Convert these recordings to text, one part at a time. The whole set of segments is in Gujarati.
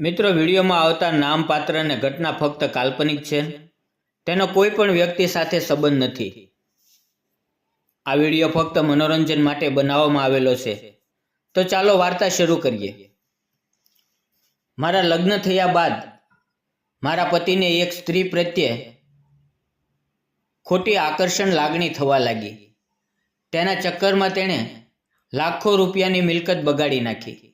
મિત્રો, વિડીયોમાં આવતા નામ, પાત્ર અને ઘટના ફક્ત કાલ્પનિક છે. તેનો કોઈ પણ વ્યક્તિ સાથે સંબંધ નથી. આ વીડિયો ફક્ત મનોરંજન માટે બનાવવામાં આવેલો છે. તો ચાલો વાર્તા શરૂ કરીએ. મારા લગ્ન થયા બાદ મારા પતિને એક સ્ત્રી પ્રત્યે ખોટી આકર્ષણ લાગણી થવા લાગી. તેના ચક્કરમાં તેણે લાખો રૂપિયાની મિલકત બગાડી નાખી.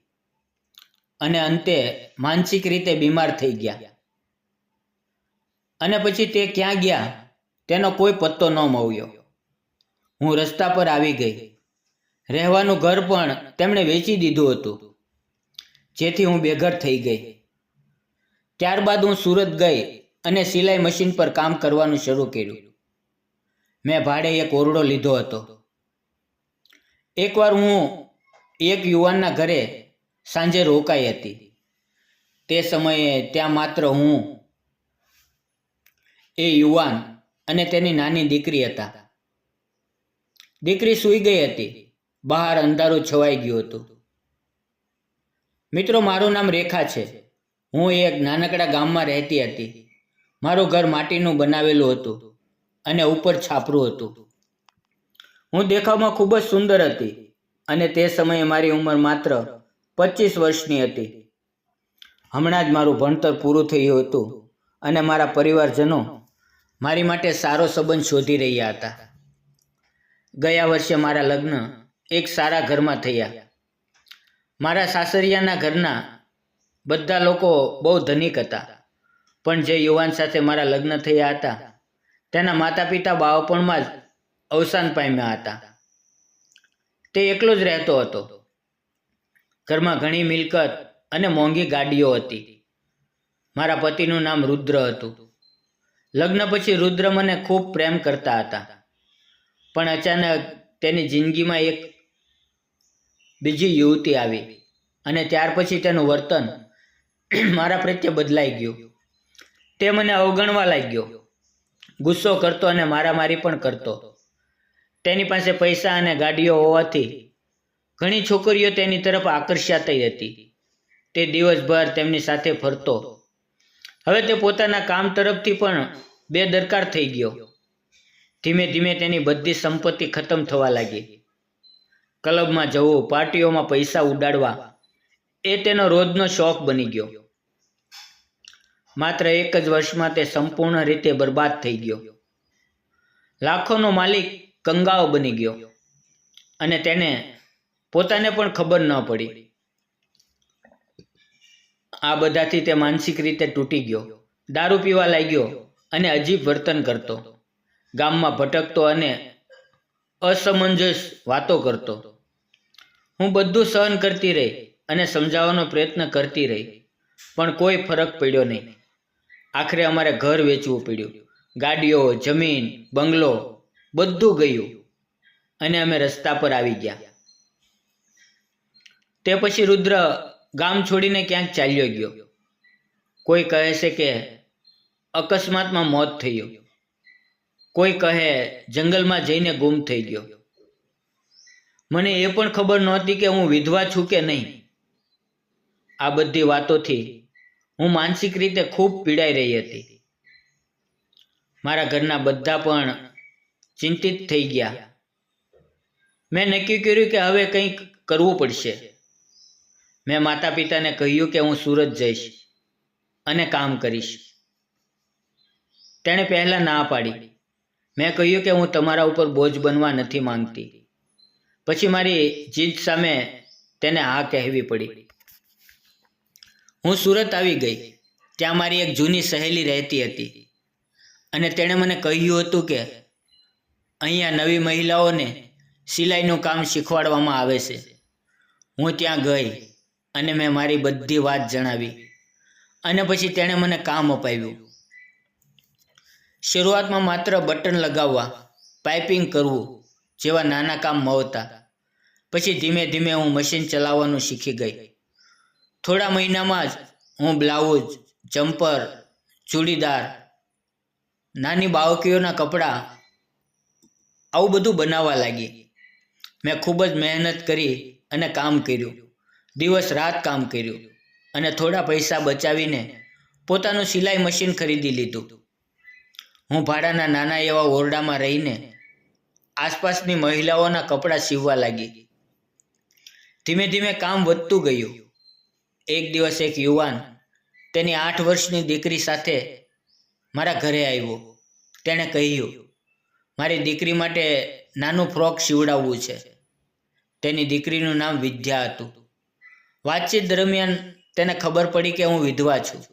અને અંતે માનસિક રીતે બીમાર થઈ ગયા. અને પછી તે ક્યાં ગયા તેનો કોઈ પત્તો ન મળ્યો. હું રસ્તા પર આવી ગઈ. રહેવાનું ઘર પણ તેમણે વેચી દીધું હતું. જેથી હું બેઘર થઈ ગઈ. ત્યારબાદ હું સુરત ગઈ અને સિલાઈ મશીન પર કામ કરવાનું શરૂ કર્યું. મેં ભાડે એક ઓરડો લીધો હતો. એકવાર હું એક યુવાનના ઘરે સાંજે રોકાઈ હતી. તે સમયે ત્યાં માત્ર હું, એ યુવાન અને તેની નાની દીકરી હતા. દીકરી સૂઈ ગઈ હતી. બહાર અંધારું છવાઈ ગયું હતું. મિત્રો, મારું નામ રેખા છે. હું એક નાનકડા ગામમાં રહેતી હતી. મારું ઘર માટીનું બનાવેલું હતું અને ઉપર છાપરું હતું. હું દેખાવમાં ખૂબ જ સુંદર હતી અને તે સમયે મારી ઉંમર માત્ર પચીસ વર્ષની હતી. હમણાં જ મારું ભણતર પૂરું થયું હતું અને મારા પરિવારજનો મારી માટે સારો સંબંધ શોધી રહ્યા હતા. ગયા વર્ષે મારા લગ્ન એક સારા ઘરમાં થયા. મારા સાસરિયાના ઘરના બધા લોકો બહુ ધનિક હતા. પણ જે યુવાન સાથે મારા લગ્ન થયા હતા, તેના માતા પિતા બાળપણમાં જ અવસાન પામ્યા હતા. તે એકલો જ રહેતો હતો. ઘરમાં ઘણી મિલકત અને મોંઘી ગાડીઓ હતી. મારા પતિનું નામ રુદ્ર હતું. લગ્ન પછી રુદ્ર મને ખૂબ પ્રેમ કરતા હતા. પણ અચાનક તેની જિંદગીમાં એક બીજી યુવતી આવી અને ત્યાર પછી તેનું વર્તન મારા પ્રત્યે બદલાઈ ગયું. તે મને અવગણવા લાગ્યો. ગુસ્સો કરતો અને મારામારી પણ કરતો. તેની પાસે પૈસા અને ગાડીઓ હોવાથી ઘણી છોકરીઓ તેની તરફ આકર્ષાતી હતી. તે દિવસભર તેમની સાથે ફરતો. હવે તે પોતાના કામ તરફથી પણ બેદરકાર થઈ ગયો. ધીમે ધીમે તેની બધી સંપત્તિ ખતમ થવા લાગી. ક્લબમાં જવું, પાર્ટીઓમાં પૈસા ઉડાડવા, એ તેનો રોજનો શોખ બની ગયો. માત્ર એક જ વર્ષમાં તે સંપૂર્ણ રીતે બરબાદ થઈ ગયો. લાખોનો માલિક કંગાઓ બની ગયો અને તેને પોતાને પણ ખબર ન પડી. આ બધાથી તે માનસિક રીતે તૂટી ગયો. દારૂ પીવા લાગ્યો અને અજીબ વર્તન કરતો. ગામમાં ભટકતો અને અસમંજસ વાતો કરતો. હું બધું સહન કરતી રહી અને સમજાવવાનો પ્રયત્ન કરતી રહી, પણ કોઈ ફરક પડ્યો નહીં. આખરે અમારે ઘર વેચવું પડ્યું. ગાડીઓ, જમીન, બંગલો બધું ગયું અને અમે રસ્તા પર આવી ગયા. તે પછી રુદ્ર ગામ છોડીને ક્યાંક ચાલ્યો ગયો. કોઈ કહે છે કે અકસ્માતમાં મોત થયું. કોઈ કહે જંગલમાં જઈને ગુમ થઈ ગયો. મને એ પણ ખબર નહોતી કે હું વિધવા છું કે નહીં. આ બધી વાતોથી હું માનસિક રીતે ખૂબ પીડાઈ રહી હતી. મારા ઘરના બધા પણ ચિંતિત થઈ ગયા. મેં નક્કી કર્યું કે હવે કંઈક કરવું પડશે. મેં માતા પિતાને કહ્યું કે હું સુરત જઈશ અને કામ કરીશ. તેણે પહેલાં ના પાડી. મેં કહ્યું કે હું તમારા ઉપર બોજ બનવા નથી માંગતી. પછી મારી જીદ સામે તેને હા કહેવી પડી. હું સુરત આવી ગઈ. ત્યાં મારી એક જૂની સહેલી રહેતી હતી. અને તેણે મને કહ્યું હતું કે અહીંયા નવી મહિલાઓને સિલાઈનું કામ શીખવાડવામાં આવે છે. હું ત્યાં ગઈ. અને મેં મારી બધી વાત જણાવી. અને પછી તેણે મને કામ અપાવ્યું. શરૂઆતમાં માત્ર બટન લગાવવા, પાઇપિંગ કરવું જેવા નાના કામ મળતા પછી ધીમે ધીમે હું મશીન ચલાવવાનું શીખી ગઈ. થોડા મહિનામાં જ હું બ્લાઉઝ, જમ્પર, ચૂડીદાર, નાની બાળકીઓના કપડાં આવું બધું બનાવવા લાગી. મેં ખૂબ જ મહેનત કરી અને કામ કર્યું. દિવસ રાત કામ કર્યું અને થોડા પૈસા બચાવીને પોતાનું સિલાઈ મશીન ખરીદી લીધું. હું ભાડાના નાના એવા ઓરડામાં રહીને આસપાસની મહિલાઓના કપડાં સીવવા લાગી. ધીમે ધીમે કામ વધતું ગયું. એક દિવસ એક યુવાન તેની આઠ વર્ષની દીકરી સાથે મારા ઘરે આવ્યો. તેણે કહ્યું, મારી દીકરી માટે નાનું ફ્રોક સીવડાવવું છે. તેની દીકરીનું નામ વિદ્યા હતું. વાતચીત દરમિયાન તેને ખબર પડી કે હું વિધવા છું.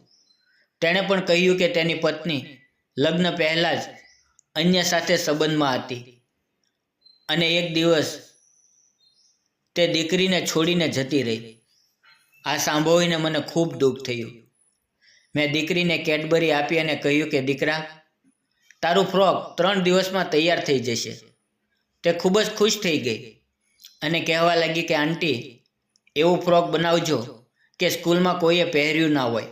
તેણે પણ કહ્યું કે તેની પત્ની લગ્ન પહેલાં જ અન્ય સાથે સંબંધમાં હતી. અને એક દિવસ તે દીકરીને છોડીને જતી રહી. આ સાંભળીને મને ખૂબ દુઃખ થયું. મેં દીકરીને કેડબરી આપી અને કહ્યું કે, દીકરા, તારું ફ્રોક ત્રણ દિવસમાં તૈયાર થઈ જશે. તે ખૂબ જ ખુશ થઈ ગઈ. અને કહેવા લાગી કે, આંટી એવું ફ્રોક બનાવજો કે સ્કૂલમાં કોઈએ પહેર્યું ના હોય.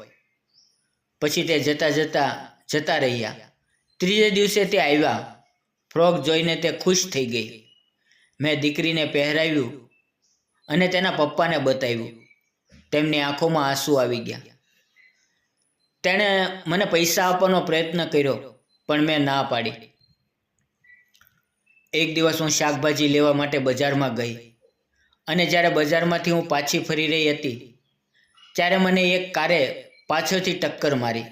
પછી તે જતા જતા જતા રહ્યા. ત્રીજે દિવસે તે આવ્યા. ફ્રોક જોઈને તે ખુશ થઈ ગઈ. મેં દીકરીને પહેરાવ્યું અને તેના પપ્પાને બતાવ્યું. તેમની આંખોમાં આંસુ આવી ગયા. તેણે મને પૈસા આપવાનો પ્રયત્ન કર્યો, પણ મેં ના પાડી. એક દિવસ હું શાકભાજી લેવા માટે બજારમાં ગઈ. અને જ્યારે બજારમાંથી હું પાછી ફરી રહી હતી, ત્યારે મને એક કારે પાછળથી ટક્કર મારી.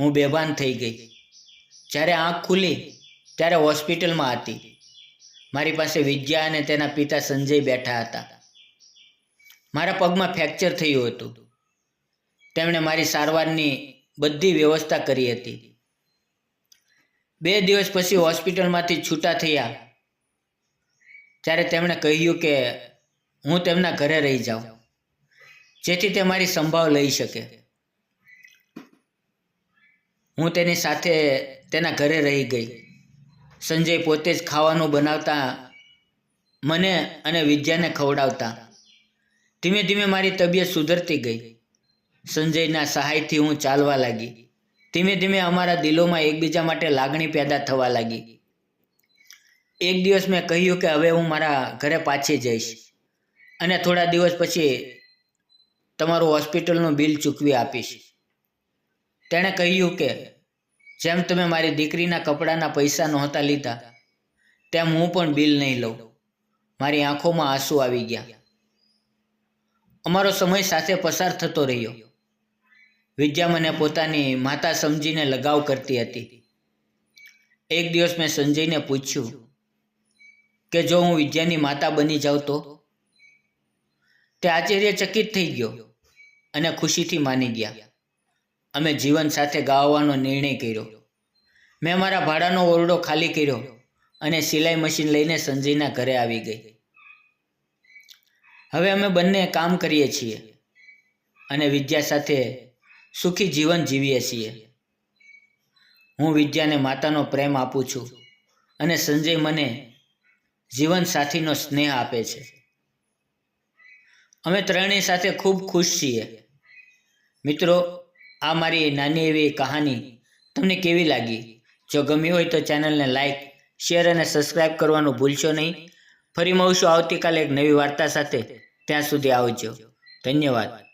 હું બેભાન થઈ ગઈ. જ્યારે આંખ ખુલી, ત્યારે હોસ્પિટલમાં હતી. મારી પાસે વિદ્યા અને તેના પિતા સંજય બેઠા હતા. મારા પગમાં ફ્રેક્ચર થયું હતું. તેમણે મારી સારવારની બધી વ્યવસ્થા કરી હતી. બે દિવસ પછી હોસ્પિટલમાંથી છૂટા થયા. ત્યારે તેમણે કહ્યું કે હું તેમના ઘરે રહી જાઉં. જેથી તે મારી સંભાવ લઈ શકે. હું તેની સાથે તેના ઘરે રહી ગઈ. સંજય પોતે જ ખાવાનું બનાવતા મને અને વિદ્યાને ખવડાવતા. ધીમે ધીમે મારી તબિયત સુધરતી ગઈ. સંજયના સહાયથી હું ચાલવા લાગી. ધીમે ધીમે અમારા દિલોમાં એકબીજા માટે લાગણી પેદા થવા લાગી. એક દિવસ મેં કહ્યું કે હવે હું મારા ઘરે પાછી જઈશ. અને થોડા દિવસ પછી તમારું હોસ્પિટલનું બિલ ચૂકવી આપીશ. તેણે કહ્યું કે, જેમ તમે મારી દીકરીના કપડાના પૈસા નહોતા લીધા, તેમ હું પણ બિલ નહીં લઉં. મારી આંખોમાં આંસુ આવી ગયા. અમારો સમય સાથે પસાર થતો રહ્યો. વિદ્યા મને પોતાની માતા સમજીને લગાવ કરતી હતી. એક દિવસ મેં સંજયને પૂછ્યું કે જો હું વિદ્યાની માતા બની જાઉં તો? તે આશ્ચર્યચકિત થઈ ગયો અને ખુશીથી માની ગયા. અમે જીવન સાથે ગાવાનો નિર્ણય કર્યો. મેં મારા ભાડાનો ઓરડો ખાલી કર્યો અને સિલાઈ મશીન લઈને સંજયના ઘરે આવી ગઈ. હવે અમે બંને કામ કરીએ છીએ અને વિદ્યા સાથે સુખી જીવન જીવીએ છીએ. હું વિદ્યાને માતાનો પ્રેમ આપું છું અને સંજય મને જીવન સાથીનો સ્નેહ આપે છે. અમે ત્રણેય સાથે ખૂબ ખુશ છીએ. મિત્રો, આ મારી નાની એવી કહાની તમને કેવી લાગી? જો ગમી હોય તો ચેનલને લાઈક, શેર અને સબસ્ક્રાઈબ કરવાનું ભૂલશો નહીં. ફરી મળશું આવતીકાલે એક નવી વાર્તા સાથે. ત્યાં સુધી આવજો. ધન્યવાદ.